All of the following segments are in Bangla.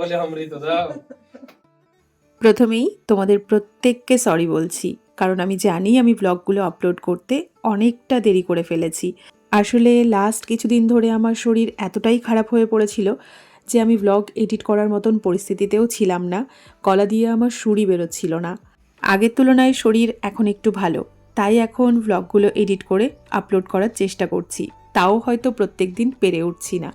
বলে অমৃত দাও। প্রথমেই তোমাদের প্রত্যেককে সরি বলছি, কারণ আমি জানি আমি ব্লগগুলো আপলোড করতে অনেকটা দেরি করে ফেলেছি। আসলে লাস্ট কিছুদিন ধরে আমার শরীর এতটাই খারাপ হয়ে পড়েছিল যে আমি ব্লগ এডিট করার মতন পরিস্থিতিতেও ছিলাম না, গলা দিয়ে আমার সুরই বেরোচ্ছিল না। আগের তুলনায় শরীর এখন একটু ভালো, তাই এখন ব্লগগুলো এডিট করে আপলোড করার চেষ্টা করছি, তাও হয়তো প্রত্যেক দিন পেরে উঠছি না।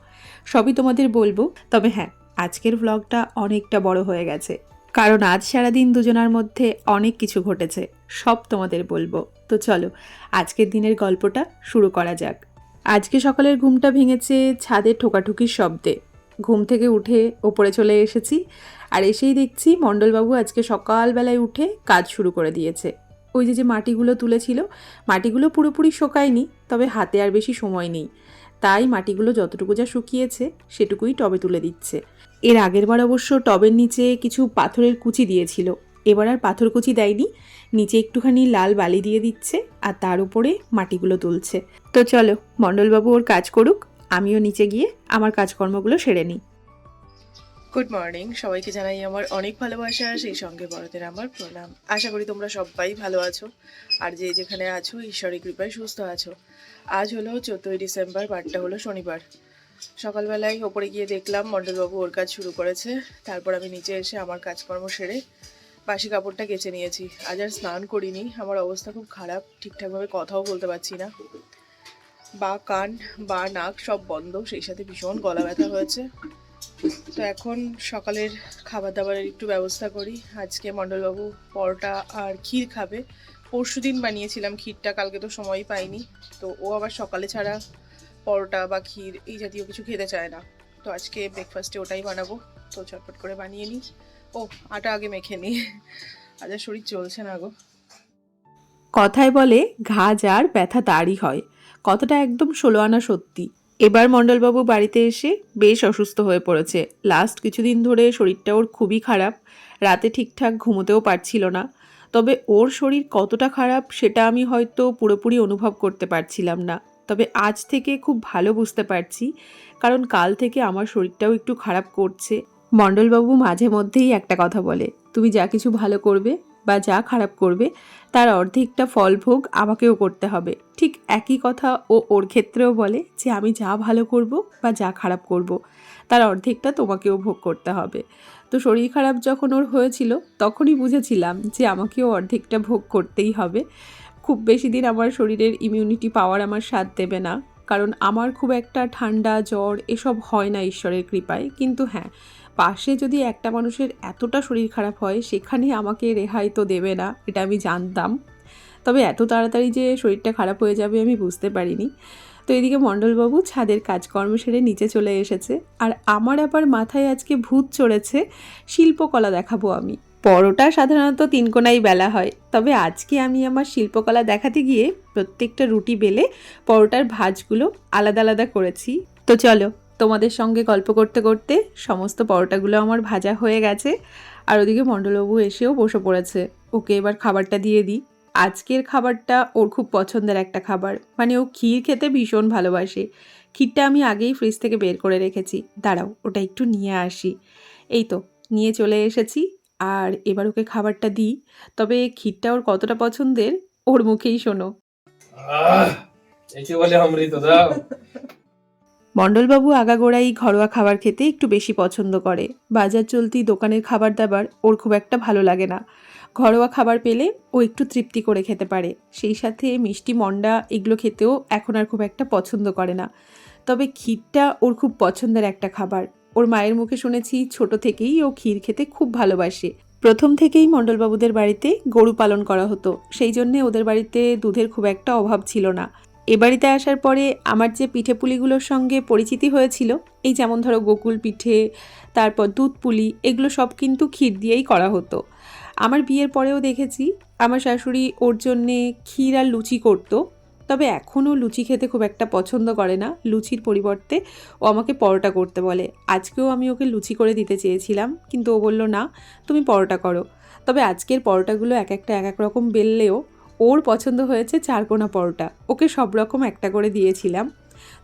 সবই তোমাদের বলব, তবে হ্যাঁ আজকের ব্লগটা অনেকটা বড় হয়ে গেছে। কারণ আজ সারাদিন দুজনার মধ্যে অনেক কিছু ঘটেছে, সব তোমাদের বলব। তো চলো, আজকের দিনের গল্পটা শুরু করা যাক। আজকে সকালের ঘুমটা ভেঙেছে ছাদের ঠোকাঠুকির শব্দে। ঘুম থেকে উঠে ওপরে চলে এসেছি আর এসেই দেখছি মণ্ডলবাবু আজকে সকালবেলায় উঠে কাজ শুরু করে দিয়েছে। ওই যে যে মাটিগুলো তুলেছিল, মাটিগুলো পুরোপুরি শোকায়নি, তবে হাতে আর বেশি সময় নেই। তাই মাটিগুলো যতটুকু যা শুকিয়েছে সেটুকুই টবে তুলে দিচ্ছে। এর আগের বার অবশ্য টবের নিচে কিছু পাথরের কুচি দিয়েছিল। এবার আর পাথর কুচি দেয়নি, নিচে একটুখানি লাল বালি দিয়ে দিচ্ছে আর তার উপরে মাটিগুলো তুলছে। তো চলো, মণ্ডলবাবু ওর কাজ করুক, আমিও নিচে গিয়ে আমার কাজকর্মগুলো সেরে নিই। গুড মর্নিং সবাইকে জানাই আমার অনেক ভালোবাসা, সেই সঙ্গে বড়দের আমার প্রণাম। আশা করি তোমরা সবাই ভালো আছো আর যে যেখানে আছো, ঈশ্বরের কৃপায় সুস্থ আছো। আজ হলো চোদ্দোই ডিসেম্বর, বারটা হলো শনিবার। সকালবেলায় ওপরে গিয়ে দেখলাম মণ্ডলবাবু ওর কাজ শুরু করেছে। তারপর আমি নিচে এসে আমার কাজকর্ম সেরে বাসি কাপড়টা কেচে নিয়েছি। আজ আর স্নান করিনি। আমার অবস্থা খুব খারাপ। ঠিকঠাকভাবে কথাও বলতে পারছি না। বা কান, বা নাক সব বন্ধ। সেই সাথে ভীষণ গলা ব্যথা হয়েছে। তো এখন সকালের খাবার দাবারের একটু ব্যবস্থা করি। আজকে মণ্ডলবাবু পরোটা আর ক্ষীর খাবে। পরশু দিন বানিয়েছিলাম ক্ষীরটা, কালকে তো সময়ই পাইনি। তো ও আবার সকালে ছাড়া পরোটা বা ক্ষীর এই জাতীয় কিছু খেতে চায় না। তো আজকে ব্রেকফাস্টে ওটাই বানাবো। তো চটপট করে বানিয়ে নিই। ও, আটা আগে মেখে নিই। আজ শরীর চলছে না গো। কথায় বলে ঘা যার ব্যথা তারই হয়। কথাটা একদম ষোলো আনা সত্যি। এবার মণ্ডলবাবু বাড়িতে এসে বেশ অসুস্থ হয়ে পড়েছে। লাস্ট কিছুদিন ধরে শরীরটা ওর খুবই খারাপ। রাতে ঠিকঠাক ঘুমোতেও পারছিল না। তবে ওর শরীর কতটা খারাপ সেটা আমি হয়তো পুরোপুরি অনুভব করতে পারছিলাম না। তবে আজ থেকে খুব ভালো বুঝতে পারছি, কারণ কাল থেকে আমার শরীরটাও একটু খারাপ করছে। মণ্ডলবাবু মাঝে মধ্যেই একটা কথা বলে, তুমি যা কিছু ভালো করবে বা যা খারাপ করবে, তার অর্ধেকটা ফল ভোগ আমাকেও করতে হবে। ঠিক একই কথা ও ওর ক্ষেত্রেও বলে যে, আমি যা ভালো করব বা যা খারাপ করব, তার অর্ধেকটা তোমাকেও ভোগ করতে হবে। তো শরীর খারাপ যখন ওর হয়েছিল, তখনই বুঝেছিলাম যে, আমাকেও অর্ধেকটা ভোগ করতেই হবে। খুব বেশি দিন আমার শরীরের ইমিউনিটি পাওয়ার আমার সাথ দেবে না। কারণ আমার খুব একটা ঠান্ডা, জ্বর এসব হয় না ঈশ্বরের কৃপায়। কিন্তু হ্যাঁ পাশে যদি একটা মানুষের এতটা শরীর খারাপ হয়, সেখানে আমাকে রেহাই তো দেবে না, এটা আমি জানতাম। তবে এত তাড়াতাড়ি যে শরীরটা খারাপ হয়ে যাবে আমি বুঝতে পারিনি। তো এদিকে মণ্ডলবাবু ছাদের কাজকর্ম সেরে নিচে চলে এসেছে। আর আমার আবার মাথায় আজকে ভূত চড়েছে, শিল্পকলা দেখাবো আমি। পরোটা সাধারণত তিনকোনাই বেলা হয়। তবে আজকে আমি আমার শিল্পকলা দেখাতে গিয়ে প্রত্যেকটা রুটি বেলে পরোটার ভাজগুলো আলাদা আলাদা করেছি। তো চলো তোমাদের সঙ্গে গল্প করতে করতে সমস্ত পরোটাগুলো আমার ভাজা হয়ে গেছে। আর ওদিকে মণ্ডলবাবু এসেও বসে পড়েছে। ওকে এবার খাবারটা দিয়ে দিই। আজকের খাবারটা ওর খুব পছন্দের একটা খাবার। মানে ও ক্ষীর খেতে ভীষণ ভালোবাসে। ক্ষীরটা আমি আগেই ফ্রিজ থেকে বের করে রেখেছি। দাঁড়াও, ওটা একটু নিয়ে আসি। এই তো, নিয়ে চলে এসেছি। আর এবার ওকে খাবারটা দিই। তবে ক্ষীরটা ওর কতটা পছন্দের, ওর মুখেই শোনো। বলে অমৃত দাও। মণ্ডলবাবু আগাগোড়াই ঘরোয়া খাবার খেতে একটু বেশি পছন্দ করে। বাজার চলতি দোকানের খাবার দাবার ওর খুব একটা ভালো লাগে না। ঘরোয়া খাবার পেলে ও একটু তৃপ্তি করে খেতে পারে। সেই সাথে মিষ্টি মন্ডা এগুলো খেতেও এখন আর খুব একটা পছন্দ করে না। তবে ক্ষীরটা ওর খুব পছন্দের একটা খাবার। ওর মায়ের মুখে শুনেছি ছোট থেকেই ও ক্ষীর খেতে খুব ভালোবাসে। প্রথম থেকেই মণ্ডলবাবুদের বাড়িতে গরু পালন করা হতো। সেই জন্যে ওদের বাড়িতে দুধের খুব একটা অভাব ছিল না। এ বাড়িতে আসার পরে আমার যে পিঠে পুলিগুলোর সঙ্গে পরিচিতি হয়েছিল, এই যেমন ধরো গোকুল পিঠে, তারপর দুধ পুলি, এগুলো সব কিন্তু ক্ষীর দিয়েই করা হতো। আমার বিয়ের পরেও দেখেছি, আমার শাশুড়ি ওর জন্যে ক্ষীর আর লুচি করতো, তবে এখনও লুচি খেতে খুব একটা পছন্দ করে না, লুচির পরিবর্তে ও আমাকে পরোটা করতে বলে। আজকেও আমি ওকে লুচি করে দিতে চেয়েছিলাম, কিন্তু ও বলল, না, তুমি পরোটা করো। তবে আজকের পরোটাগুলো এক একটা এক এক রকম বেললেও ওর পছন্দ হয়েছে চারকোনা পরোটা। ওকে সব রকম একটা করে দিয়েছিলাম।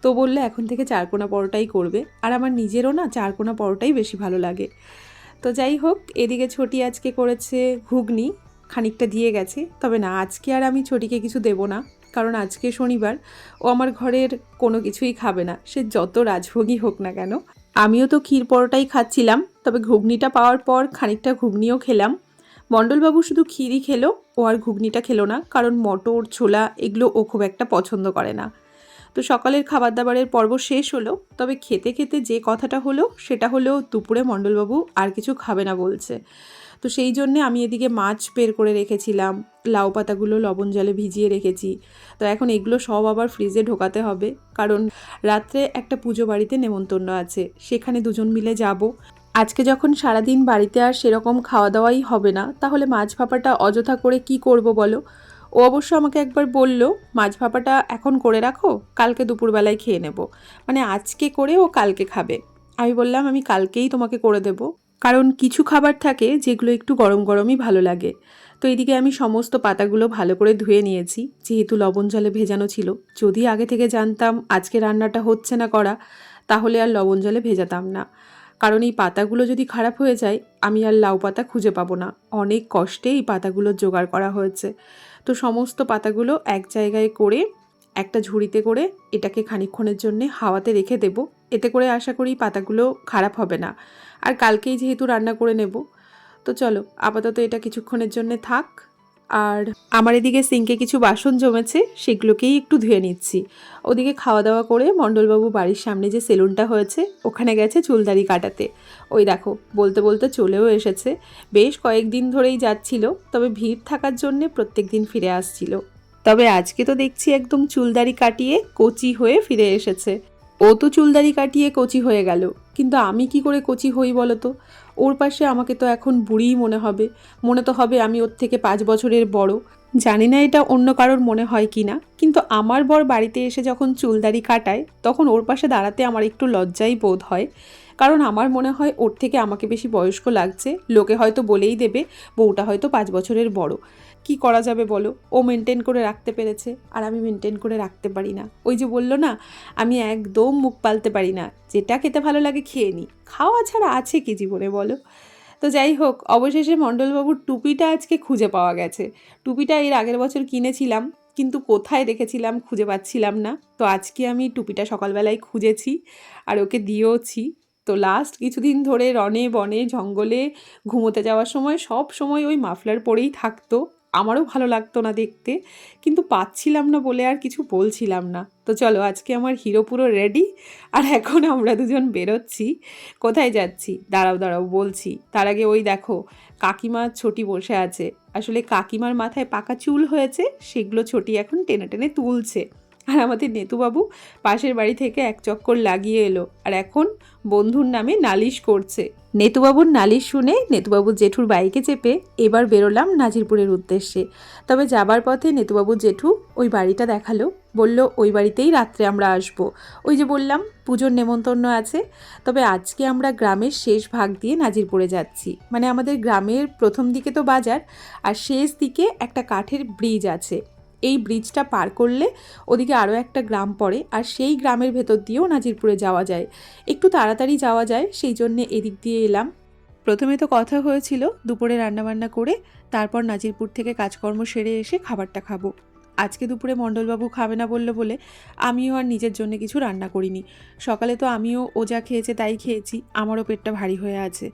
তো বললে, এখন থেকে চারকোনা পরোটাই করবে। আর আমার নিজেরও না চারকোনা পরোটাই বেশি ভালো লাগে। তো যাই হোক, এদিকে ছোটি আজকে করেছে ঘুগনি, খানিকটা দিয়ে গেছে। তবে না, আজকে আর আমি ছোটিকে কিছু দেব না। কারণ আজকে শনিবার, ও আমার ঘরের কোনো কিছুই খাবে না। সে যত রাজভোগী হোক না কেন। আমিও তো ক্ষীর পরোটাই খাচ্ছিলাম, তবে ঘুগনিটা পাওয়ার পর খানিকটা ঘুগনিও খেলাম। মণ্ডলবাবু শুধু ক্ষীরই খেলো, ও আর ঘুগনিটা খেলো না, কারণ মটর, ছোলা এগুলো ও খুব একটা পছন্দ করে না। তো সকালের খাবার দাবারের পর্ব শেষ হলো, তবে খেতে খেতে যে কথাটা হলো, সেটা হলো দুপুরে মণ্ডলবাবু আর কিছু খাবে না বলছে। তো সেই জন্যে আমি এদিকে মাছ বের করে রেখেছিলাম, লাউ পাতাগুলো লবণ জলে ভিজিয়ে রেখেছি। তো এখন এগুলো সব আবার ফ্রিজে ঢোকাতে হবে, কারণ রাত্রে একটা পুজো বাড়িতে নেমন্তন্ন আছে, সেখানে দুজন মিলে যাব। আজকে যখন সারাদিন বাড়িতে আর সেরকম খাওয়া দাওয়াই হবে না, তাহলে মাছ ভাপাটা অযথা করে কি করব বলো? ও অবশ্য আমাকে একবার বলল, মাছ ভাপাটা এখন করে রাখো, কালকে দুপুরবেলায় খেয়ে নেব। মানে আজকে করে ও কালকে খাবে। আমি বললাম, আমি কালকেই তোমাকে করে দেব। কারণ কিছু খাবার থাকে যেগুলো একটু গরম গরমই ভালো লাগে। তো এদিকে আমি সমস্ত পাতাগুলো ভালো করে ধুয়ে নিয়েছি, যেহেতু লবণ জলে ভেজানো ছিল। যদি আগে থেকে জানতাম আজকে রান্নাটা হচ্ছে না করা, তাহলে আর লবণ জলে ভেজাতাম না। কারণ এই পাতাগুলো যদি খারাপ হয়ে যায়, আমি আর লাউ পাতা খুঁজে পাবো না। অনেক কষ্টে এই পাতাগুলো জোগাড় করা হয়েছে। তো সমস্ত পাতাগুলো এক জায়গায় করে, একটা ঝুড়িতে করে এটাকে খানিকক্ষণের জন্যে হাওয়াতে রেখে দেব। এতে করে আশা করি পাতাগুলো খারাপ হবে না। আর কালকেই যেহেতু রান্না করে নেব, তো চলো আপাতত এটা কিছুক্ষণের জন্যে থাক। আর আমার এদিকে সিঙ্কে কিছু বাসন জমেছে, সেগুলোকেই একটু ধুয়ে নিচ্ছি। ওদিকে খাওয়া দাওয়া করে মণ্ডলবাবু বাড়ির সামনে যে সেলুনটা হয়েছে, ওখানে গেছে চুলদারি কাটাতে। ওই দেখো, বলতে বলতে চলেও এসেছে। বেশ কয়েকদিন ধরেই যাচ্ছিল, তবে ভিড় থাকার জন্যে প্রত্যেক দিন ফিরে আসছিল। তবে আজকে তো দেখছি একদম চুলদারি কাটিয়ে কচি হয়ে ফিরে এসেছে। ও তো চুলদারি কাটিয়ে কচি হয়ে গেল, কিন্তু আমি কি করে কচি হই বলো তো? ওর পাশে আমাকে তো এখন বুড়িই মনে হবে। মনে তো হবে আমি ওর থেকে পাঁচ বছরের বড়। জানি না এটা অন্য কারোর মনে হয় কি না। কিন্তু আমার বর বাড়িতে এসে যখন চুলদারি কাটায়, তখন ওর পাশে দাঁড়াতে আমার একটু লজ্জাই বোধ হয়। কারণ আমার মনে হয় ওর থেকে আমাকে বেশি বয়স্ক লাগছে। লোকে হয়তো বলেই দেবে, বউটা হয়তো পাঁচ বছরের বড়। কি করা যাবে বলো? ও মেনটেন করে রাখতে পেরেছে, আর আমি মেনটেন করে রাখতে পারি না। ওই যে বলল না, আমি একদম মুখ পালতে পারি না। যেটা খেতে ভালো লাগে খেয়ে নিই খাওয়া ছাড়া আছে কি জীবনে বলো? তো যাই হোক, অবশেষে মণ্ডলবাবুর টুপিটা আজকে খুঁজে পাওয়া গেছে। টুপিটা এর আগের বছর কিনেছিলাম, কিন্তু কোথায় রেখেছিলাম খুঁজে পাচ্ছিলাম না। তো আজকে আমি টুপিটা সকালবেলায় খুঁজেছি, আর ওকে দিয়েওছি। তো লাস্ট কিছুদিন ধরে রনে বনে, জঙ্গলে ঘুমোতে যাওয়ার সময় সব সময় ওই মাফলার পরেই থাকতো। আমারও ভালো লাগতো না দেখতে। কিন্তু পাচ্ছিলাম না বলে আর কিছু বলছিলাম না। তো চলো আজকে আমার হিরো পুরো রেডি আর এখন আমরা দুজন বেরোচ্ছি। কোথায় যাচ্ছি? দাঁড়াও দাঁড়াও, বলছি। তার আগে ওই দেখো কাকিমা ছোটি বসে আছে। আসলে কাকিমার মাথায় পাকা চুল হয়েছে, সেগুলো ছোটি এখন টেনে টেনে তুলছে। আর আমাদের নেতুবাবু পাশের বাড়ি থেকে এক চক্কর লাগিয়ে এলো আর এখন বন্ধুর নামে নালিশ করছে। নেতুবাবুর নালিশ শুনে নেতুবাবুর জেঠুর বাইকে চেপে এবার বেরোলাম নাজিরপুরের উদ্দেশ্যে। তবে যাবার পথে নেতুবাবুর জেঠু ওই বাড়িটা দেখাল, বলল, ওই বাড়িতেই রাত্রে আমরা আসব। ওই যে বললাম, পুজোর নেমন্তন্ন আছে, তবে আজকে আমরা গ্রামের শেষ ভাগ দিয়ে নাজিরপুরে যাচ্ছি। মানে আমাদের গ্রামের প্রথম দিকে তো বাজার, আর শেষ দিকে একটা কাঠের ব্রিজ আছে। এই ব্রিজটা পার করলে ওদিকে আরও একটা গ্রাম পড়ে আর সেই গ্রামের ভেতর দিয়েও নাজিরপুরে যাওয়া যায়। একটু তাড়াতাড়ি যাওয়া যায়, সেই জন্যে এদিক দিয়ে এলাম। প্রথমে তো কথা হয়েছিল দুপুরে রান্নাবান্না করে, তারপর নাজিরপুর থেকে কাজকর্ম সেরে এসে খাবারটা খাব। আজকে দুপুরে মণ্ডলবাবু খাবে না বলল বলে আমিও আর নিজের জন্য কিছু রান্না করিনি। সকালে তো আমিও ও যা খেয়েছে তাই খেয়েছি, আমারও পেটটা ভারী হয়ে আছে।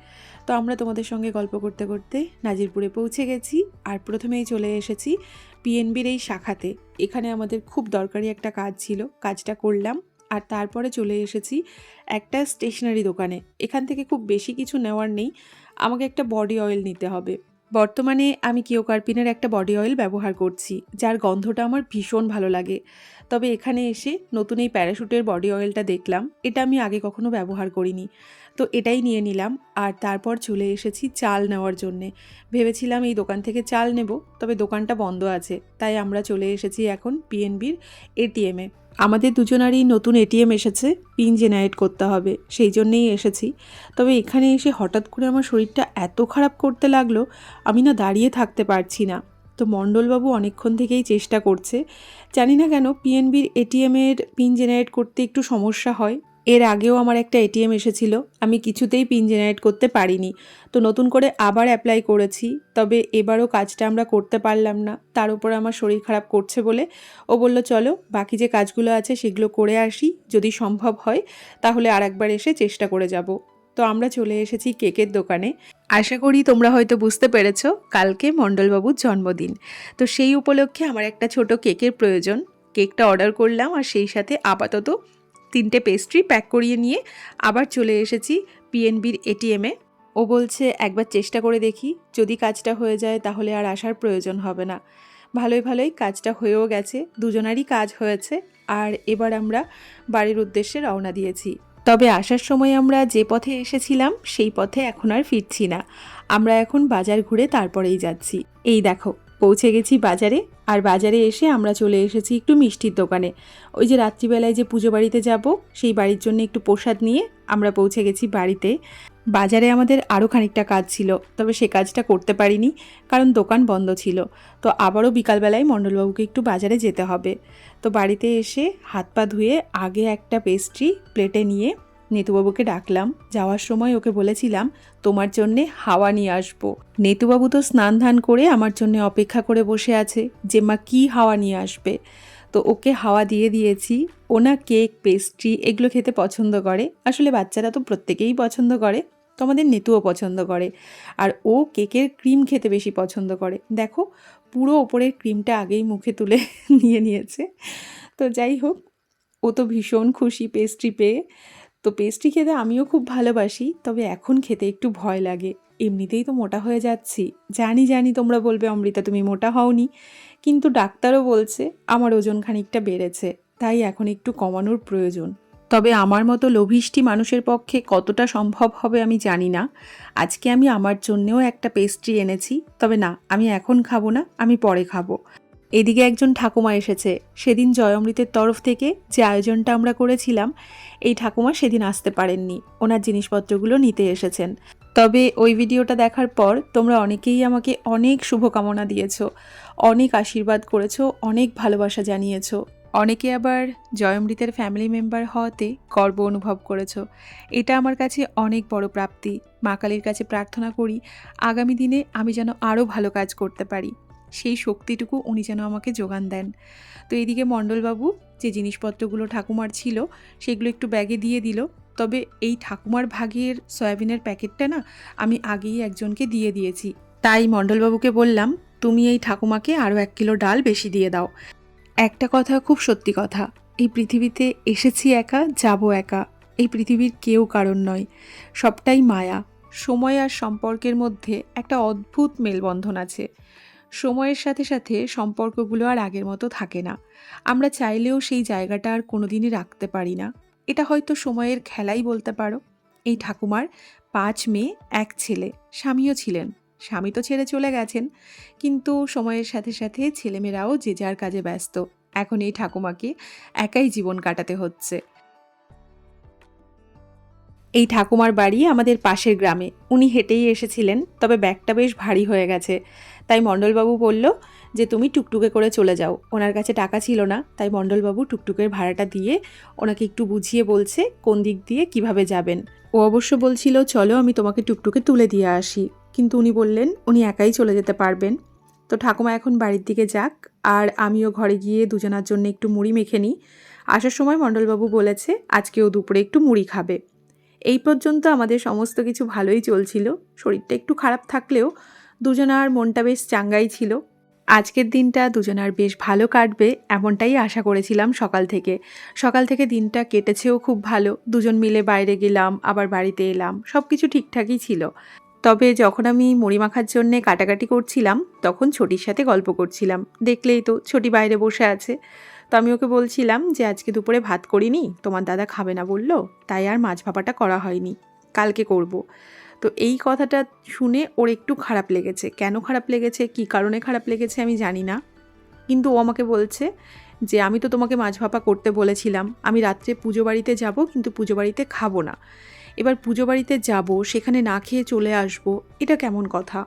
তো আমরা তোমাদের সঙ্গে গল্প করতে করতে নাজিরপুরে পৌঁছে গেছি। আর প্রথমেই চলে এসেছি পিএনবির এই শাখাতে। এখানে আমাদের খুব দরকারি একটা কাজ ছিল, কাজটা করলাম। আর তারপরে চলে এসেছি একটা স্টেশনারি দোকানে। এখান থেকে খুব বেশি কিছু নেওয়ার নেই। আমাকে একটা বডি অয়েল নিতে হবে। বর্তমানে আমি কিওকার্পিনের একটা বডি অয়েল ব্যবহার করছি, যার গন্ধটা আমার ভীষণ ভালো লাগে। তবে এখানে এসে নতুন এই প্যারাশুটের বডি অয়েলটা দেখলাম। এটা আমি আগে কখনো ব্যবহার করিনি। তো এটাই নিয়ে নিলাম। আর তারপর চলে এসেছি চাল নেওয়ার জন্যে। ভেবেছিলাম এই দোকান থেকে চাল নেব, তবে দোকানটা বন্ধ আছে। তাই আমরা চলে এসেছি এখন পিএনবির এটিএমে আমাদের দুজনারই নতুন এটিএম এসেছে, পিন জেনারেট করতে হবে, সেই জন্যেই এসেছি। তবে এখানে এসে হঠাৎ করে আমার শরীরটা এত খারাপ করতে লাগল, আমি না দাঁড়িয়ে থাকতে পারছি না। তো মণ্ডলবাবু অনেকক্ষণ থেকেই চেষ্টা করছে। জানি না কেন পিএনবির এটিএমের পিন জেনারেট করতে একটু সমস্যা হয়। এর আগেও আমার একটা এটিএম এসেছিল। আমি কিছুতেই পিন জেনারেট করতে পারিনি। তো নতুন করে আবার অ্যাপ্লাই করেছি, তবে এবারও কাজটা আমরা করতে পারলাম না। তার উপর আমার শরীর খারাপ করছে বলে ও বলল, চলো, বাকি যে কাজগুলো আছে সেগুলো করে আসি। যদি সম্ভব হয়, তাহলে আর একবার এসে চেষ্টা করে যাব। তো আমরা চলে এসেছি কেকের দোকানে। আশা করি তোমরা হয়তো বুঝতে পেরেছ, কালকে মণ্ডলবাবুর জন্মদিন। তো সেই উপলক্ষে আমার একটা ছোট কেকের প্রয়োজন। কেকটা অর্ডার করলাম আর সেই সাথে আপাতত তিনটে পেস্ট্রি প্যাক করিয়ে নিয়ে আবার চলে এসেছি পিএনবির এটিএমে ও বলছে, একবার চেষ্টা করে দেখি, যদি কাজটা হয়ে যায় তাহলে আর আসার প্রয়োজন হবে না। ভালোই ভালোই কাজটা হয়েও গেছে, দুজনারই কাজ হয়েছে, আর এবার আমরা বাড়ির উদ্দেশ্যে রওনা দিয়েছি। তবে আসার সময় আমরা যে পথে এসেছিলাম, সেই পথে এখন আর ফিরছি না। আমরা এখন বাজার ঘুরে তারপরেই যাচ্ছি। এই দেখো পৌঁছে গেছি বাজারে। আর বাজারে এসে আমরা চলে এসেছি একটু মিষ্টির দোকানে। ওই যে রাত্রিবেলায় যে পুজো বাড়িতে যাব, সেই বাড়ির জন্য একটু প্রসাদ নিয়ে আমরা পৌঁছে গেছি বাড়িতে। বাজারে আমাদের আরও খানিকটা কাজ ছিল, তবে সে কাজটা করতে পারিনি কারণ দোকান বন্ধ ছিল। তো আবারও বিকালবেলায় মণ্ডলবাবুকে একটু বাজারে যেতে হবে। তো বাড়িতে এসে হাত পা ধুয়ে আগে একটা পেস্ট্রি প্লেটে নিয়ে নেতুবাবুকে ডাকলাম। যাওয়ার সময় ওকে বলেছিলাম, তোমার জন্যে হাওয়া নিয়ে আসব। নেতুবাবু তো স্নান ধান করে আমার জন্য অপেক্ষা করে বসে আছে, যে মা কী হাওয়া নিয়ে আসবে? তো ওকে হাওয়া দিয়ে দিয়েছি, ও না কেক, পেস্ট্রি, এগুলো খেতে পছন্দ করে। আসলে বাচ্চারা তো প্রত্যেকেই পছন্দ করে তো আমাদের নেতুও পছন্দ করে। আর ও কেকের ক্রিম খেতে বেশি পছন্দ করে। দেখো, পুরো ওপরের ক্রিমটা আগেই মুখে তুলে নিয়ে নিয়েছে। তো যাই হোক, ও তো ভীষণ খুশি পেস্ট্রি পেয়ে। তো পেস্ট্রি খেতে আমিও খুব ভালোবাসি, তবে এখন খেতে একটু ভয় লাগে। এমনিতেই তো মোটা হয়ে যাচ্ছি। জানি জানি তোমরা বলবে, অমৃতা, তুমি মোটা হওনি। কিন্তু ডাক্তারও বলছে, আমার ওজন খানিকটা বেড়েছে, তাই এখন একটু কমানোর প্রয়োজন। তবে আমার মতো লোভিষ্টি মানুষের পক্ষে কতটা সম্ভব হবে আমি জানি না। আজকে আমি আমার জন্যেও একটা পেস্ট্রি এনেছি, তবে না, আমি এখন খাব না, আমি পরে খাব। এদিকে একজন ঠাকুমা এসেছে। সেদিন জয়মৃতের তরফ থেকে যে আয়োজনটা আমরা করেছিলাম, এই ঠাকুমা সেদিন আসতে পারেননি। ওনার জিনিসপত্রগুলো নিতে এসেছেন। তবে ওই ভিডিওটা দেখার পর তোমরা অনেকেই আমাকে অনেক শুভকামনা দিয়েছ, অনেক আশীর্বাদ করেছ, অনেক ভালোবাসা জানিয়েছো। অনেকে আবার জয়মৃতের ফ্যামিলি মেম্বার হওয়াতে গর্ব অনুভব করেছ। এটা আমার কাছে অনেক বড় প্রাপ্তি। মা কালীর কাছে প্রার্থনা করি, আগামী দিনে আমি যেন আরও ভালো কাজ করতে পারি। সেই শক্তিটুকু উনি যেন আমাকে যোগান দেন। তো এদিকে মণ্ডলবাবু যে জিনিসপত্রগুলো ঠাকুমার ছিল, সেগুলো একটু ব্যাগে দিয়ে দিল। তবে এই ঠাকুমার ভাগের সয়াবিনের প্যাকেটটা না আমি আগেই একজনকে দিয়ে দিয়েছি। তাই মণ্ডলবাবুকে বললাম, তুমি এই ঠাকুমাকে আরও এক কিলো ডাল বেশি দিয়ে দাও। একটা কথা খুব সত্যি কথা, এই পৃথিবীতে এসেছি একা, যাব একা। এই পৃথিবীর কেউ কারণ নয়, সবটাই মায়া। সময় আর সম্পর্কের মধ্যে একটা অদ্ভুত মেলবন্ধন আছে। সময়ের সাথে সাথে সম্পর্কগুলো আর আগের মতো থাকে না। আমরা চাইলেও সেই জায়গাটা আর কোনোদিনই রাখতে পারি না। এটা হয়তো সময়ের খেলাই বলতে পারো। এই ঠাকুমার পাঁচ মেয়ে, এক ছেলে, স্বামীও ছিলেন। স্বামী তো ছেড়ে চলে গেছেন। কিন্তু সময়ের সাথে সাথে ছেলেমেয়েরাও যে যার কাজে ব্যস্ত। এখন এই ঠাকুমাকে একাই জীবন কাটাতে হচ্ছে। এই ঠাকুমার বাড়ি আমাদের পাশের গ্রামে। উনি হেঁটেই এসেছিলেন, তবে ব্যাগটা বেশ ভারী হয়ে গেছে। তাই মণ্ডলবাবু বলল যে তুমি টুকটুকে করে চলে যাও। ওনার কাছে টাকা ছিল না, তাই মণ্ডলবাবু টুকটুকের ভাড়াটা দিয়ে ওনাকে একটু বুঝিয়ে বলছে কোন দিক দিয়ে কীভাবে যাবেন। ও অবশ্য বলছিল, চলো আমি তোমাকে টুকটুকে তুলে দিয়ে আসি। কিন্তু উনি বললেন, উনি একাই চলে যেতে পারবেন। তো ঠাকুমা এখন বাড়ির দিকে যাক, আর আমিও ঘরে গিয়ে দুজনার জন্য একটু মুড়ি মেখে নিই। আসার সময় মণ্ডলবাবু বলেছে, আজকেও দুপুরে একটু মুড়ি খাবে। এই পর্যন্ত আমাদের সমস্ত কিছু ভালোই চলছিল। শরীরটা একটু খারাপ থাকলেও দুজনার মনটা বেশ চাঙ্গাই ছিল। আজকের দিনটা দুজনার বেশ ভালো কাটবে এমনটাই আশা করেছিলাম সকাল থেকে। সকাল থেকে দিনটা কেটেছেও খুব ভালো। দুজন মিলে বাইরে গেলাম, আবার বাড়িতে এলাম। সব কিছু ঠিকঠাকই ছিল। তবে যখন আমি মুড়ি মাখার জন্যে কাটাকাটি করছিলাম, তখন ছোটির সাথে গল্প করছিলাম। দেখলেই তো ছোটি বাইরে বসে আছে। তো আমি ওকে বলছিলাম যে, আজকে দুপুরে ভাত করিনি, তোমার দাদা খাবে না বলল, তাই আর মাছ ভাপাটা করা হয়নি। কালকে করব। তো এই কথাটা শুনে ওর একটু খারাপ লেগেছে। কেন খারাপ লেগেছে? কি কারণে খারাপ লেগেছে? আমি জানি না। কিন্তু ও আমাকে বলছে যে, আমি তো তোমাকে মাছ ভাপা করতে বলেছিলাম। আমি রাত্রে পুজো বাড়িতে যাব, কিন্তু পুজো বাড়িতে খাব না। এবার পুজো বাড়িতে যাব, সেখানে না খেয়ে চলে আসব, এটা কেমন কথা?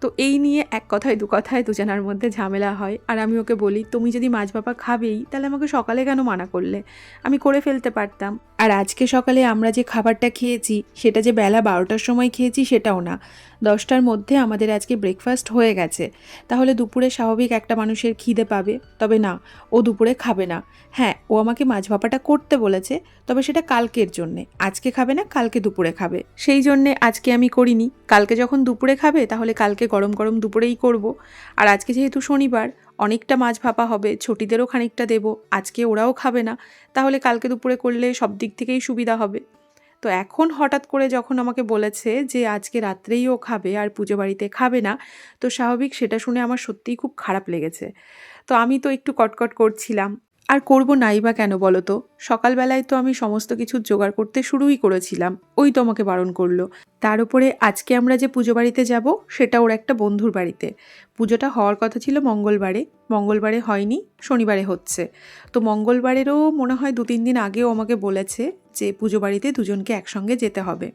তো এই নিয়ে এক কথায়, দু কথায় দুজনার মধ্যে ঝামেলা হয়। আর আমি ওকে বলি, তুমি যদি মাছ বাবা খাবেই, তাহলে আমাকে সকালে কেন মানা করলে? আমি করে ফেলতে পারতাম। আর আজকে সকালে আমরা যে খাবারটা খেয়েছি, সেটা যে বেলা বারোটার সময় খেয়েছি, সেটাও না। দশটার মধ্যে আমাদের আজকে ব্রেকফাস্ট হয়ে গেছে। তাহলে দুপুরে স্বাভাবিক একটা মানুষের খিদে পাবে। তবে না, ও দুপুরে খাবে না। হ্যাঁ ও আমাকে মাছ ভাপাটা করতে বলেছে, তবে সেটা কালকের জন্যে। আজকে খাবে না, কালকে দুপুরে খাবে। সেই জন্যে আজকে আমি করিনি। কালকে যখন দুপুরে খাবে, তাহলে কালকে গরম গরম দুপুরেই করব। আর আজকে যেহেতু শনিবার, অনেকটা মাছ ভাপা হবে, ছটিদেরও খানিকটা দেব। আজকে ওরাও খাবে না। তাহলে কালকে দুপুরে করলে সব দিক থেকেই সুবিধা হবে। তো এখন হঠাৎ করে যখন আমাকে বলেছে যে আজকে রাত্রেই ও খাবে আর পুজো বাড়িতে খাবে না, তো স্বাভাবিক সেটা শুনে আমার সত্যিই খুব খারাপ লেগেছে। তো আমি তো একটু কটকট করছিলাম। আর করব নাই বা কেন বলো তো? সকালবেলায় তো আমি সমস্ত কিছু জোগাড় করতে শুরুই করেছিলাম। ওই তো আমাকে বারণ করল। তার উপরে আজকে আমরা যে পুজো বাড়িতে যাব, সেটা ওর একটা বন্ধুর বাড়িতে। পুজোটা হওয়ার কথা ছিল মঙ্গলবারে। মঙ্গলবারে হয়নি, শনিবারে হচ্ছে। তো মঙ্গলবারেরও মনে হয় দু তিন দিন আগেও আমাকে বলেছে যে পুজো বাড়িতে দুজনকে একসঙ্গে যেতে হবে।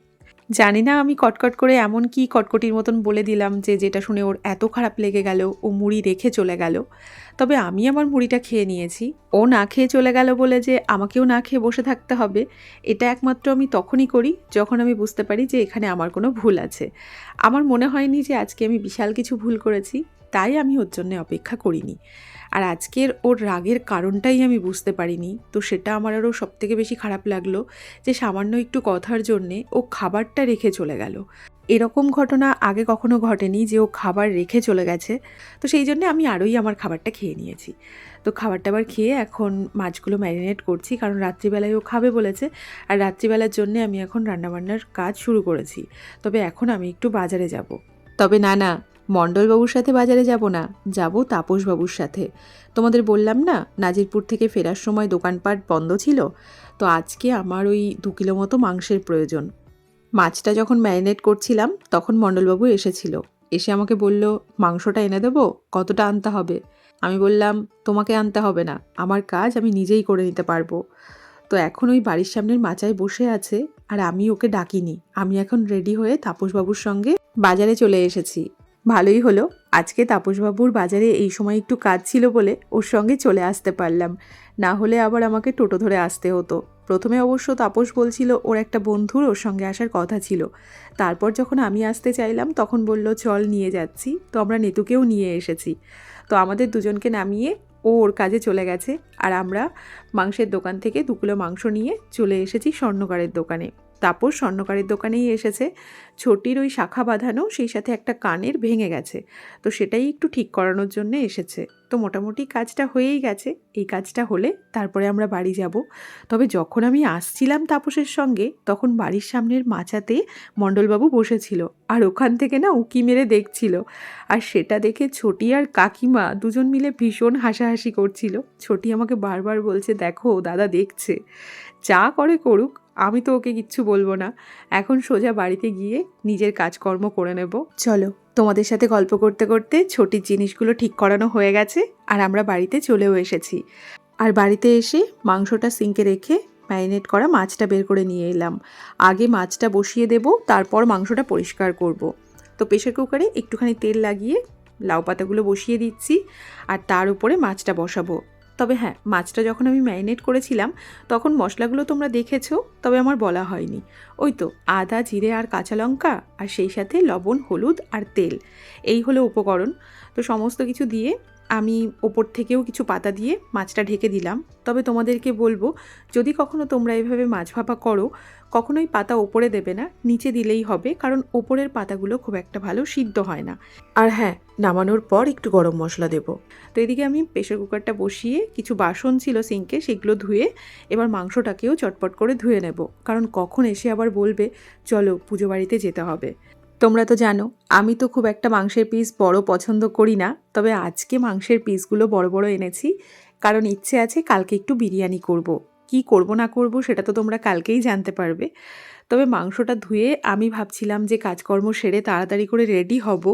জানি না আমি কটকট করে এমন কি কটকটির মতন বলে দিলাম যে যেটা শুনে ওর এত খারাপ লেগে গেল, ও মুড়ি রেখে চলে গেল। তবে আমি আমার মুড়িটা খেয়ে নিয়েছি। ও না খেয়ে চলে গেল বলে যে আমাকেও না খেয়ে বসে থাকতে হবে, এটা একমাত্র আমি তখনই করি যখন আমি বুঝতে পারি যে এখানে আমার কোনো ভুল আছে। আমার মনে হয়নি যে আজকে আমি বিশাল কিছু ভুল করেছি, তাই আমি ওর জন্য অপেক্ষা করিনি। আর আজকের ওর রাগের কারণটাই আমি বুঝতে পারিনি। তো সেটা আমার আরও সবথেকে বেশি খারাপ লাগল যে সামান্য একটু কথার জন্যে ও খাবারটা রেখে চলে গেল। এরকম ঘটনা আগে কখনো ঘটেনি যে ও খাবার রেখে চলে গেছে। তো সেই জন্য আমি আরোই আমার খাবারটা খেয়ে নিয়েছি। তো খাবার টাবার খেয়ে এখন মাছগুলো ম্যারিনেট করছি, কারণ রাত্রিবেলায় ও খাবে বলেছে। আর রাত্রিবেলার জন্য আমি এখন রান্নাবান্নার কাজ শুরু করেছি। তবে এখন আমি একটু বাজারে যাব। তবে না না মণ্ডলবাবুর সাথে বাজারে যাব না, যাব তাপসবাবুর সাথে। তোমাদের বললাম না, নাজিরপুর থেকে ফেরার সময় দোকানপাট বন্ধ ছিল? তো আজকে আমার ওই দু কিলো মতো মাংসের প্রয়োজন। মাছটা যখন ম্যারিনেট করছিলাম, তখন মণ্ডলবাবু এসেছিল। এসে আমাকে বলল, মাংসটা এনে দেবো? কতটা আনতে হবে? আমি বললাম, তোমাকে আনতে হবে না, আমার কাজ আমি নিজেই করে নিতে পারব। তো এখন ওই বাড়ির সামনের মাচায় বসে আছে, আর আমি ওকে ডাকিনি। আমি এখন রেডি হয়ে তাপসবাবুর সঙ্গে বাজারে চলে এসেছি। ভালোই হলো। আজকে তাপসবাবুর বাজারে এই সময় একটু কাজ ছিল বলে ওর সঙ্গে চলে আসতে পারলাম। না হলে আবার আমাকে টোটো ধরে আসতে হতো। প্রথমে অবশ্য তাপস বলছিল ওর একটা বন্ধুর ওর সঙ্গে আসার কথা ছিল। তারপর যখন আমি আসতে চাইলাম তখন বলল, চল নিয়ে যাচ্ছি। তো আমরা নেতুকেও নিয়ে এসেছি। তো আমাদের দুজনকে নামিয়ে ও ওর কাজে চলে গেছে। আর আমরা মাংসের দোকান থেকে দু কিলো মাংস নিয়ে চলে এসেছি স্বর্ণকারের দোকানে। তাপস স্বর্ণকারের দোকানেই এসেছে। ছোটির ওই শাখা বাঁধানো সেই সাথে একটা কানের ভেঙে গেছে। তো সেটাই একটু ঠিক করানোর জন্য এসেছে। তো মোটামুটি কাজটা হয়েই গেছে। এই কাজটা হলে তারপরে আমরা বাড়ি যাব। তবে যখন আমি আসছিলাম তাপসের সঙ্গে, তখন বাড়ির সামনের মাচাতে মণ্ডলবাবু বসেছিল। আর ওখান থেকে না উকি মেরে দেখছিল। আর সেটা দেখে ছোটি আর কাকিমা দুজন মিলে ভীষণ হাসাহাসি করছিল। ছোটি আমাকে বারবার বলছে, দেখো, দাদা দেখছে। যা করে করুক আমি তো ওকে কিচ্ছু বলব না। এখন সোজা বাড়িতে গিয়ে নিজের কাজকর্ম করে নেব। চলো, তোমাদের সাথে গল্প করতে করতে ছোটির জিনিসগুলো ঠিক করানো হয়ে গেছে আর আমরা বাড়িতে চলেও এসেছি। আর বাড়িতে এসে মাংসটা সিঙ্কে রেখে ম্যারিনেট করা মাছটা বের করে নিয়ে এলাম। আগে মাছটা বসিয়ে দেব, তারপর মাংসটা পরিষ্কার করব। তো প্রেশার কুকারে একটুখানি তেল লাগিয়ে লাউ পাতাগুলো বসিয়ে দিচ্ছি আর তার উপরে মাছটা বসাবো। তবে হ্যাঁ মাছটা যখন আমি ম্যারিনেট করেছিলাম, তখন মশলাগুলো তোমরা দেখেছ, তবে আমার বলা হয়নি। ওই তো, আদা, জিরে আর কাঁচা লঙ্কা, আর সেই সাথে লবণ, হলুদ আর তেল। এই হলো উপকরণ। তো সমস্ত কিছু দিয়ে আমি ওপর থেকেও কিছু পাতা দিয়ে মাছটা ঢেকে দিলাম। তবে তোমাদেরকে বলব, যদি কখনো তোমরা এভাবে মাছ ভাপা করো, কখনোই পাতা ওপরে দেবে না, নিচে দিলেই হবে, কারণ ওপরের পাতাগুলো খুব একটা ভালো সিদ্ধ হয় না। আর হ্যাঁ নামানোর পর একটু গরম মশলা দেবো। তো এদিকে আমি প্রেশার কুকারটা বসিয়ে কিছু বাসন ছিল সিঙ্কে, সেগুলো ধুয়ে এবার মাংসটাকেও চটপট করে ধুয়ে নেব। কারণ কখন এসে আবার বলবে, চলো পুজো বাড়িতে যেতে হবে। তোমরা তো জানো, আমি তো খুব একটা মাংসের পিস বড় পছন্দ করি না, তবে আজকে মাংসের পিসগুলো বড় বড় এনেছি, কারণ ইচ্ছে আছে কালকে একটু বিরিয়ানি করব। কি করব না করব সেটা তো তোমরা কালকেই জানতে পারবে। তবে মাংসটা ধুয়ে আমি ভাবছিলাম যে কাজকর্ম সেরে তাড়াতাড়ি করে রেডি হব,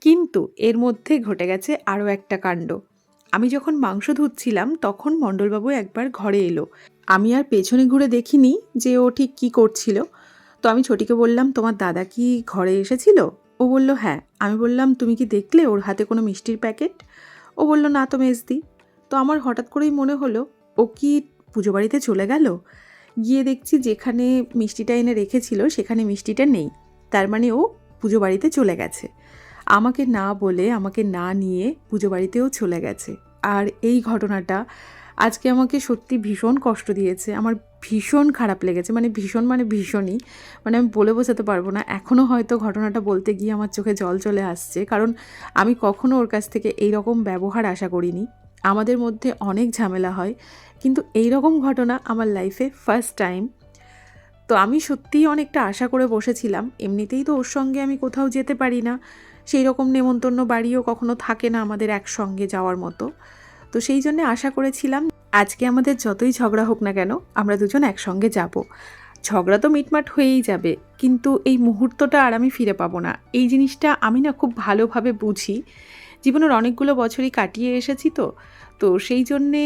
কিন্তু এর মধ্যে ঘটে গেছে আরও একটা কাণ্ড। আমি যখন মাংস ধুচ্ছিলাম, তখন মণ্ডলবাবু একবার ঘরে এলো। আমি আর পেছনে ঘুরে দেখিনি যে ও ঠিক কী করছিল। তো আমি ছোটিকে বললাম, তোমার দাদা কি ঘরে এসেছিল? ও বলল হ্যাঁ। আমি বললাম, তুমি কি দেখলে ওর হাতে কোনো মিষ্টির প্যাকেট? ও বলল, না তো মেজদি। তো আমার হঠাৎ করেই মনে হলো, ও কি পুজো বাড়িতে চলে গেল? গিয়ে দেখছি যেখানে মিষ্টিটা এনে রেখেছিল, সেখানে মিষ্টিটা নেই। তার মানে ও পুজো বাড়িতে চলে গেছে। আমাকে না বলে, আমাকে না নিয়ে পুজো বাড়িতেও চলে গেছে। আর এই ঘটনাটা আজকে আমাকে সত্যি ভীষণ কষ্ট দিয়েছে। আমার ভীষণ খারাপ লেগেছে মানে ভীষণ মানে ভীষণই মানে আমি বলে বোঝাতে পারব না। এখনও হয়তো ঘটনাটা বলতে গিয়ে আমার চোখে জল চলে আসছে, কারণ আমি কখনও ওর কাছ থেকে এই রকম ব্যবহার আশা করিনি। আমাদের মধ্যে অনেক ঝামেলা হয়, কিন্তু এই রকম ঘটনা আমার লাইফে ফার্স্ট টাইম তো আমি সত্যিই অনেকটা আশা করে বসেছিলাম, এমনিতেই তো ওর সঙ্গে আমি কোথাও যেতে পারি না সেই রকম নেমন্তন্ন বাড়িও কখনো থাকে না আমাদের একসঙ্গে যাওয়ার মতো। তো সেই জন্য আশা করেছিলাম আজকে আমাদের যতই ঝগড়া হোক না কেন, আমরা দুজন একসঙ্গে যাব। ঝগড়া তো মিটমাট হয়েই যাবে, কিন্তু এই মুহূর্তটা আর আমি ফিরে পাবো না। এই জিনিসটা আমি না খুব ভালোভাবে বুঝি। জীবনের অনেকগুলো বছরই কাটিয়ে এসেছি তো তো সেই জন্যে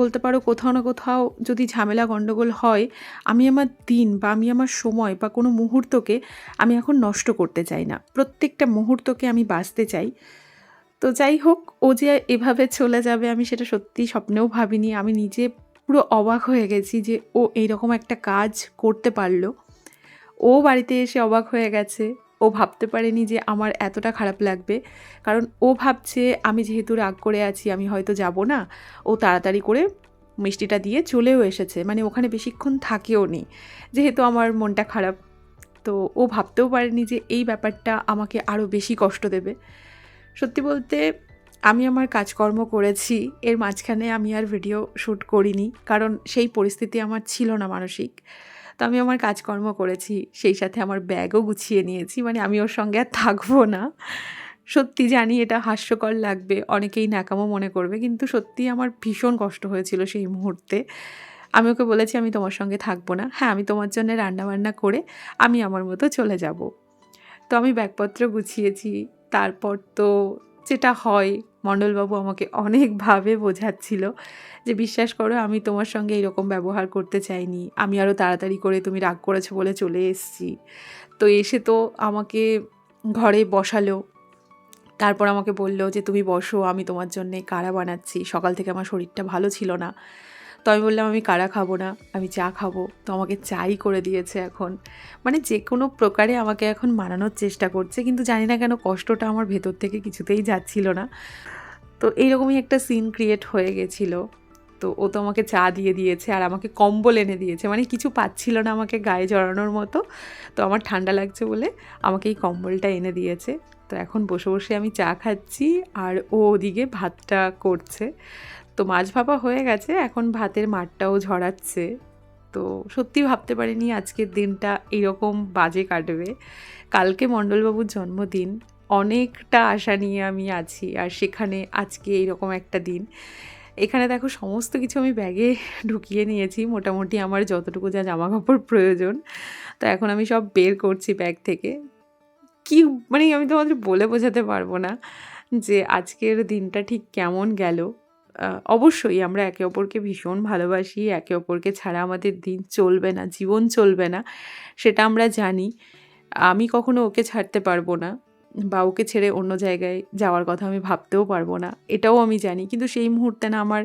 বলতে পারো কোথাও না কোথাও যদি ঝামেলা গণ্ডগোল হয়, আমি আমার দিন বা আমি আমার সময় বা কোনো মুহূর্তকে আমি এখন নষ্ট করতে চাই না। প্রত্যেকটা মুহূর্তকে আমি বাঁচতে চাই। তো যাই হোক, ও যে এভাবে চলে যাবে, আমি সেটা সত্যি স্বপ্নেও ভাবিনি। আমি নিজে পুরো অবাক হয়ে গেছি যে ও এইরকম একটা কাজ করতে পারল। ও বাড়িতে এসে অবাক হয়ে গেছে। ও ভাবতে পারেনি যে আমার এতটা খারাপ লাগবে। কারণ ও ভাবছে, আমি যেহেতু রাগ করে আছি, আমি হয়তো যাব না। ও তাড়াতাড়ি করে মিষ্টিটা দিয়ে চলেও এসেছে। মানে ওখানে বেশিক্ষণ থাকেও নি। যেহেতু আমার মনটা খারাপ, তো ও ভাবতেও পারেনি যে এই ব্যাপারটা আমাকে আরও বেশি কষ্ট দেবে। সত্যি বলতে, আমি আমার কাজকর্ম করেছি, এর মাঝখানে আমি আর ভিডিও শ্যুট করিনি, কারণ সেই পরিস্থিতি আমার ছিল না মানসিক। তো আমি আমার কাজকর্ম করেছি, সেই সাথে আমার ব্যাগও গুছিয়ে নিয়েছি মানে আমি ওর সঙ্গে আর থাকব না। সত্যি জানি এটা হাস্যকর লাগবে, অনেকেই ন্যাকামো মনে করবে, কিন্তু সত্যি আমার ভীষণ কষ্ট হয়েছিল সেই মুহূর্তে। আমি ওকে বলেছি, আমি তোমার সঙ্গে থাকব না। হ্যাঁ আমি তোমার জন্য রান্নাবান্না করে, আমি আমার মতো চলে যাব। তো আমি ব্যাগপত্র গুছিয়েছি তারপর তো যেটা হয়, মণ্ডলবাবু আমাকে অনেকভাবে বোঝাচ্ছিল যে, বিশ্বাস করো, আমি তোমার সঙ্গে এরকম ব্যবহার করতে চাইনি। আমি আরও তাড়াতাড়ি করে তুমি রাগ করেছ বলে চলে এসেছি। তো এসে তো আমাকে ঘরে বসালো। তারপর আমাকে বলল যে, তুমি বসো, আমি তোমার জন্যে কারা বানাচ্ছি। সকাল থেকে আমার শরীরটা ভালো ছিল না। তো আমি বললাম, আমি কারা খাব না? আমি চা খাব। তো আমাকে চাই করে দিয়েছে এখন। মানে যে কোনো প্রকারে আমাকে এখন মানানোর চেষ্টা করছে, কিন্তু জানি না কেন কষ্টটা আমার ভেতর থেকে কিছুতেই যাচ্ছিল না। তো এইরকমই একটা সিন ক্রিয়েট হয়ে গেছিল। তো ও তো আমাকে চা দিয়ে দিয়েছে আর আমাকে কম্বল এনে দিয়েছে। মানে কিছু পাচ্ছিল না আমাকে গায়ে জড়ানোর মতো। তো আমার ঠান্ডা লাগছে বলে আমাকে এই কম্বলটা এনে দিয়েছে। তো এখন বসে বসে আমি চা খাচ্ছি আর ও ওদিকে ভাতটা করছে। তো মাছ ভাপা হয়ে গেছে, এখন ভাতের মাঠটাও ঝরাচ্ছে। তো সত্যি ভাবতে পারিনি আজকের দিনটা এরকম বাজে কাটবে। কালকে মণ্ডলবাবুর জন্মদিন, অনেকটা আশা নিয়ে আমি আছি, আর সেখানে আজকে এইরকম একটা দিন। এখানে দেখো সমস্ত কিছু আমি ব্যাগে ঢুকিয়ে নিয়েছি, মোটামুটি আমার যতটুকু যা জামা কাপড় প্রয়োজন। তো এখন আমি সব বের করছি ব্যাগ থেকে। কি মানে আমি তোমাদের বলে বোঝাতে পারব না যে আজকের দিনটা ঠিক কেমন গেল। অবশ্যই আমরা একে অপরকে ভীষণ ভালোবাসি, একে অপরকে ছাড়া আমাদের দিন চলবে না, জীবন চলবে না, সেটা আমরা জানি। আমি কখনো ওকে ছাড়তে পারব না বা ওকে ছেড়ে অন্য জায়গায় যাওয়ার কথা আমি ভাবতেও পারব না, এটাও আমি জানি। কিন্তু সেই মুহূর্তে না আমার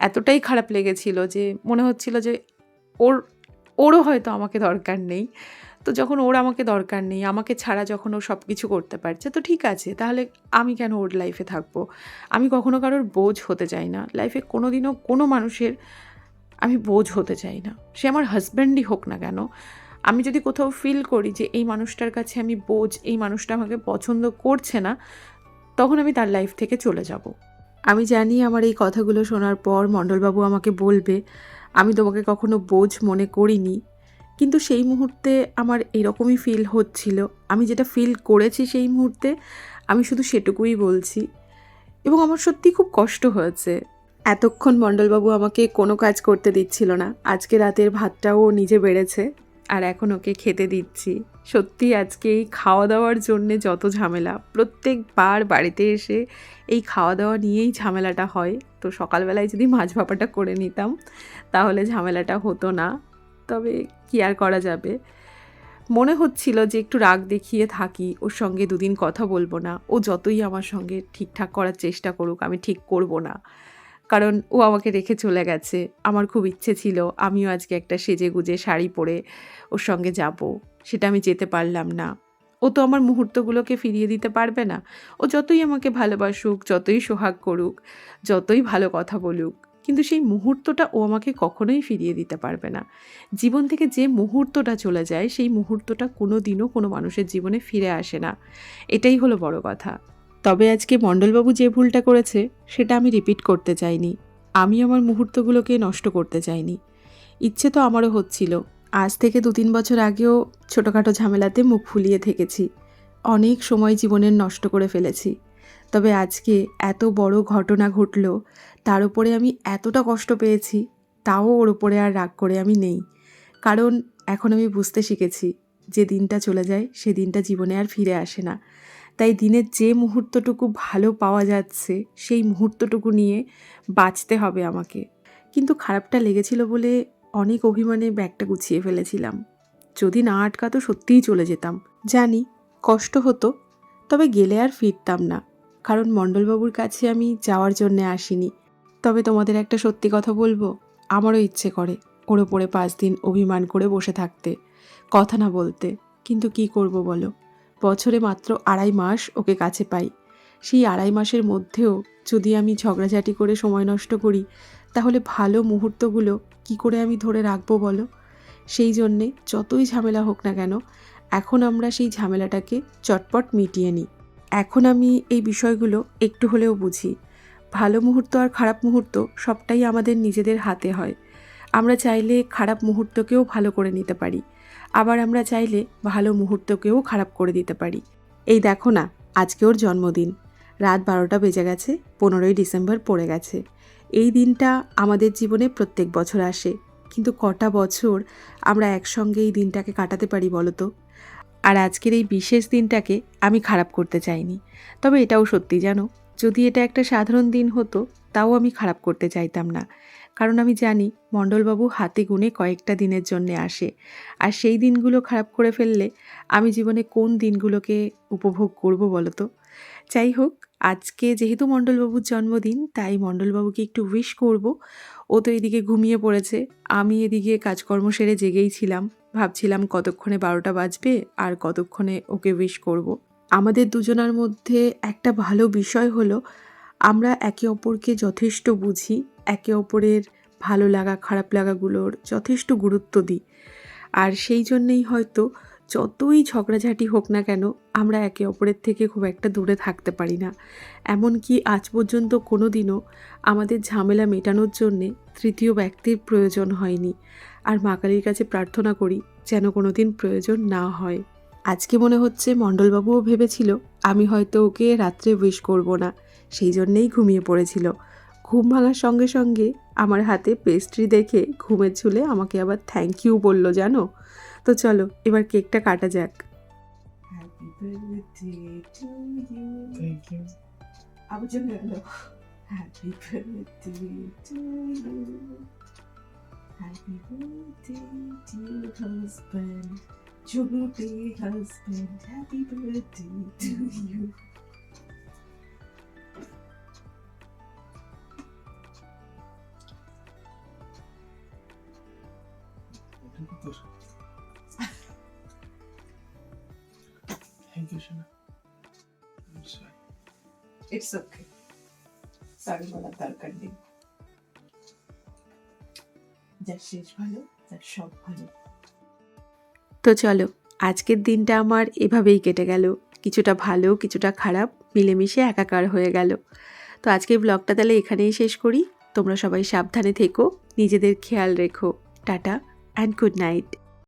এতটাই খারাপ লেগেছিল যে, মনে হচ্ছিল যে, ওর, ওরও হয়তো আমাকে দরকার নেই। তো যখন ওর আমাকে দরকার নেই, আমাকে ছাড়া যখন ও সব কিছু করতে পারছে, তো ঠিক আছে, তাহলে আমি কেন ওর লাইফে থাকব? আমি কখনো কারোর বোঝ হতে চাই না। লাইফে কোনো দিনও কোনো মানুষের আমি বোঝ হতে চাই না। সে আমার হাজব্যান্ডই হোক না কেন, আমি যদি কোথাও ফিল করি যে এই মানুষটার কাছে আমি বোঝ, এই মানুষটা আমাকে পছন্দ করছে না, তখন আমি তার লাইফ থেকে চলে যাব। আমি জানি আমার এই কথাগুলো শোনার পর মণ্ডলবাবু আমাকে বলবে, আমি তোমাকে কখনো বোঝ মনে করিনি কিন্তু সেই মুহূর্তে আমার এরকমই ফিল হচ্ছিল। আমি যেটা ফিল করেছি সেই মুহূর্তে আমি শুধু সেটুকুই বলছি। এবং আমার সত্যি খুব কষ্ট হয়েছে। এতক্ষণ মণ্ডলবাবু আমাকে কোনো কাজ করতে দিচ্ছিল না। আজকে রাতের ভাতটাও নিজে বেড়েছে। আর এখন ওকে খেতে দিচ্ছি। সত্যি আজকে এই খাওয়া দাওয়ার জন্যে যত ঝামেলা। প্রত্যেকবার বাড়িতে এসে এই খাওয়া দাওয়া নিয়েই ঝামেলাটা হয়। তো সকালবেলায় যদি মাছ ভাপাটা করে নিতাম, তাহলে ঝামেলাটা হতো না। তবে কি আর করা যাবে? মনে হচ্ছিল যে একটু রাগ দেখিয়ে থাকি, ওর সঙ্গে দুদিন কথা বলব না। ও যতই আমার সঙ্গে ঠিকঠাক করার চেষ্টা করুক, আমি ঠিক করব না। কারণ ও আমাকে রেখে চলে গেছে। আমার খুব ইচ্ছে ছিল আমিও আজকে একটা সেজে গুজে শাড়ি পরে ওর সঙ্গে যাব। সেটা আমি যেতে পারলাম না। ও তো আমার মুহূর্তগুলোকে ফিরিয়ে দিতে পারবে না। ও যতই আমাকে ভালোবাসুক, যতই সোহাগ করুক, যতই ভালো কথা বলুক কিন্তু সেই মুহূর্তটা ও আমাকে কখনোই ফিরিয়ে দিতে পারবে না। জীবন থেকে যে মুহূর্তটা চলে যায়, সেই মুহূর্তটা কোনো দিনও কোনো মানুষের জীবনে ফিরে আসে না। এটাই হলো বড় কথা। তবে আজকে মণ্ডলবাবু যে ভুলটা করেছে, সেটা আমি রিপিট করতে চাইনি। আমি আমার মুহূর্তগুলোকে নষ্ট করতে চাইনি। ইচ্ছে তো আমারও হচ্ছিল। আজ থেকে দু তিন বছর আগেও ছোটোখাটো ঝামেলাতে মুখ ফুলিয়ে থেকেছি। অনেক সময় জীবনের নষ্ট করে ফেলেছি। তবে আজকে এত বড় ঘটনা ঘটল, তার উপরে আমি এতটা কষ্ট পেয়েছি, তাও ওর উপরে আর রাগ করে আমি নেই। কারণ এখন আমি বুঝতে শিখেছি, যে দিনটা চলে যায়, সে দিনটা জীবনে আর ফিরে আসে না। তাই দিনের যে মুহূর্তটুকু ভালো পাওয়া যাচ্ছে, সেই মুহূর্তটুকু নিয়ে বাঁচতে হবে আমাকে। কিন্তু খারাপটা লেগেছিল বলে অনেক অভিমানে ব্যাগটা গুছিয়ে ফেলেছিলাম। যদি না আটকাতো সত্যিই চলে যেতাম। জানি, কষ্ট হতো, তবে গেলে আর ফিরতাম না। কারণ মণ্ডলবাবুর কাছে আমি যাওয়ার জন্যে আসিনি। তবে তোমাদের একটা সত্যি কথা বলব, আমারও ইচ্ছে করে ওর ওপরে পাঁচ দিন অভিমান করে বসে থাকতে। কথা না বলতে, কিন্তু কি করব বলো? বছরে মাত্র আড়াই মাস ওকে কাছে পাই। সেই আড়াই মাসের মধ্যেও যদি আমি ঝগড়াঝাটি করে সময় নষ্ট করি, তাহলে ভালো মুহূর্তগুলো কি করে আমি ধরে রাখব বলো? সেই জন্যে যতই ঝামেলা হোক না কেন, এখন আমরা সেই ঝামেলাটাকে চটপট মিটিয়ে নিই। এখন আমি এই বিষয়গুলো একটু হলেও বুঝি। ভালো মুহূর্ত আর খারাপ মুহূর্ত সবটাই আমাদের নিজেদের হাতে হয়। আমরা চাইলে খারাপ মুহূর্তকেও ভালো করে নিতে পারি। আবার আমরা চাইলে ভালো মুহূর্তকেও খারাপ করে দিতে পারি। এই দেখো না, আজকে ওর জন্মদিন। রাত বারোটা বেজে গেছে, পনেরোই ডিসেম্বর পড়ে গেছে। এই দিনটা আমাদের জীবনে প্রত্যেক বছর আসে। কিন্তু কটা বছর আমরা একসঙ্গে এই দিনটাকে কাটাতে পারি বলো তো? আর আজকের এই বিশেষ দিনটাকে আমি খারাপ করতে চাইনি। তবে এটাও সত্যি জানো, যদি এটা একটা সাধারণ দিন হতো, তাও আমি খারাপ করতে চাইতাম না। কারণ আমি জানি, মণ্ডলবাবু হাতে গুনে কয়েকটা দিনের জন্যে আসে। আর সেই দিনগুলো খারাপ করে ফেললে আমি জীবনে কোন দিনগুলোকে উপভোগ করব বলো তো যাই হোক, আজকে যেহেতু মণ্ডলবাবুর জন্মদিন, তাই মণ্ডলবাবুকে একটু উইশ করব। ও তো এদিকে ঘুমিয়ে পড়েছে, আমি এদিকে কাজকর্ম সেরে জেগেই ছিলাম। ভাবছিলাম কতক্ষণে বারোটা বাজবে আর কতক্ষণে ওকে উইশ করব। আমাদের দুজনার মধ্যে একটা ভালো বিষয় হলো, আমরা একে অপরকে যথেষ্ট বুঝি, একে অপরের ভালো লাগা, খারাপ লাগাগুলোর যথেষ্ট গুরুত্ব দিই। আর সেই জন্যেই হয়তো যতই ঝগড়াঝাটি হোক না কেন, আমরা একে অপরের থেকে খুব একটা দূরে থাকতে পারি না। এমনকি আজ পর্যন্ত কোনো দিনও আমাদের ঝামেলা মেটানোর জন্যে তৃতীয় ব্যক্তির প্রয়োজন হয়নি। আর মা কালীর কাছে প্রার্থনা করি যেন কোনো দিন প্রয়োজন না হয়। আজকে মনে হচ্ছে মণ্ডলবাবুও ভেবেছিল আমি হয়তো ওকে রাত্রে উইশ করব না সেই জন্যেই ঘুমিয়ে পড়েছিল। ঘুম ভাঙার সঙ্গে সঙ্গে আমার হাতে পেস্ট্রি দেখে ঘুমের ঝুলে আমাকে আবার থ্যাংক ইউ বলল জানো? তো চলো এবার কেকটা কাটা যাক। Happy birthday to you thank you আবার Happy birthday, dear husband. Jubilee husband, happy birthday to you. Thank you, Shana. I'm sorry. It's okay. Sorry for the third তো চলো, আজকের দিনটা আমার এভাবেই কেটে গেল। কিছুটা ভালো, কিছুটা খারাপ, মিলেমিশে একাকার হয়ে গেল। তো আজকের ব্লগটা তাহলে এখানেই শেষ করি। তোমরা সবাই সাবধানে থেকো, নিজেদের খেয়াল রেখো। Tata and good night